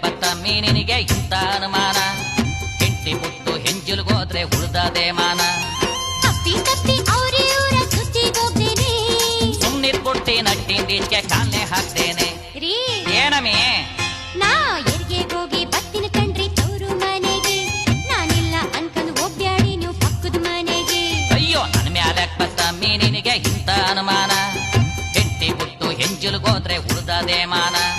ಸ್ವಾಮಿ ನಿನಗೆ ಇಂತ ಅನುಮಾನ. ಹೆಂಡತಿ ಮುತ್ತು ಹೆಂಜುಲ್ಗೋದ್ರೆ ಉಳ್ದದೆ ಮಾನ. ತಪ್ಪಿ ತಪ್ಪಿ ಅವ್ರ ಇವ್ರ ಕಾಲ್ನೆ ಹಾಕ್ತೇನೆ. ರೀ. ಏನಮಿ ನಾ ಎರ್ಗೆಗೋಗಿ ಬತ್ತಿನ ಕಂಡ್ರಿ ತವರು ಮನೆಗೆ. ನಾನಿಲ್ಲ ಅನ್ಕೊಂಡು ಒಬ್ಬ್ಯಾಡಿ ನೀವು ಪಕ್ಕದ ಮನೆಗೆ. ಅಯ್ಯೋ ನನ್ ಮ್ಯಾಲೆ ಬತ್ತ ನಿನಗೆ ಇಂತ ಅನುಮಾನ. ಹೆಂಡತಿ ಮುತ್ತು ಹೆಂಜುಲ್ಗೋದ್ರೆ ಉಳ್ದದೆ ಮಾನ.